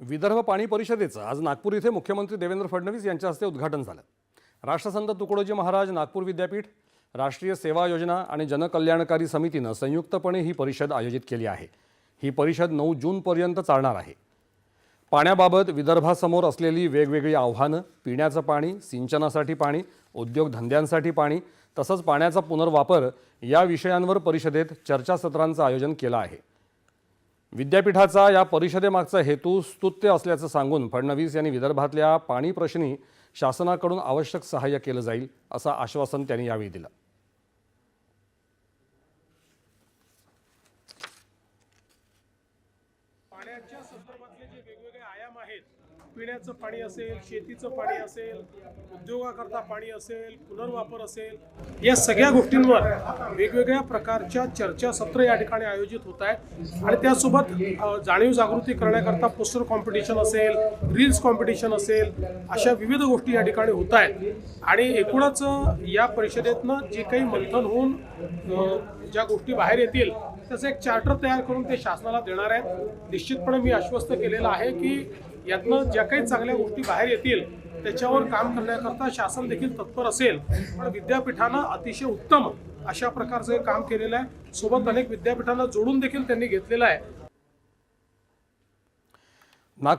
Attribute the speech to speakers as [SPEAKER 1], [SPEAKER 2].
[SPEAKER 1] विदर्भ पाणी परिषदेचं आज नागपूर इथे मुख्यमंत्री देवेंद्र फडणवीस यांच्या हस्ते उद्घाटन झालं. राष्ट्रसंत तुकडोजी महाराज नागपूर विद्यापीठ राष्ट्रीय सेवा योजना आणि जनकल्याणकारी समितीनं संयुक्तपणे ही परिषद आयोजित केली आहे. ही परिषद नऊ जूनपर्यंत चालणार आहे. पाण्याबाबत विदर्भासमोर असलेली वेगवेगळी आव्हानं पिण्याचं पाणी सिंचनासाठी पाणी उद्योगधंद्यांसाठी पाणी तसंच पाण्याचा पुनर्वापर या विषयांवर परिषदेत चर्चासत्रांचं आयोजन केलं आहे. विद्यापीठाचा या परिषदेमागचा हेतू स्तुत्य असल्याचं सांगून फडणवीस यांनी विदर्भातल्या पाणी प्रश्नी शासनाकडून आवश्यक सहाय्य केलं जाईल असं आश्वासन त्यांनी यावेळी दिलं.
[SPEAKER 2] पाण्याच्या संदर्भातले जे पिण्याचं पाणी असेल शेतीचं पाणी असेल उद्योगाकरता पाणी असेल पुनर्वापर असेल या सगळ्या गोष्टींवर वेगवेगळ्या प्रकारच्या चर्चासत्र या ठिकाणी आयोजित होत आहेत. आणि त्यासोबत जाणीव जागृती करण्याकरता पोस्टर कॉम्पिटिशन असेल रील्स कॉम्पिटिशन असेल अशा विविध गोष्टी या ठिकाणी होत आहेत. आणि एकूणच या परिषदेतनं जे काही मंथन होऊन ज्या गोष्टी बाहेर येतील त्याचं एक चार्टर तयार करून ते शासनाला देणार आहेत. निश्चितपणे मी आश्वस्त केलेलं आहे की यातनं ज्या काही चांगल्या गोष्टी बाहेर येतील त्याच्यावर काम करण्याकरता शासन देखील तत्पर असेल. पण विद्यापीठानं अतिशय उत्तम अशा प्रकारचं काम केलेलं आहे. सोबत अनेक विद्यापीठांना जोडून देखील त्यांनी घेतलेलं आहे.
[SPEAKER 1] नागपूर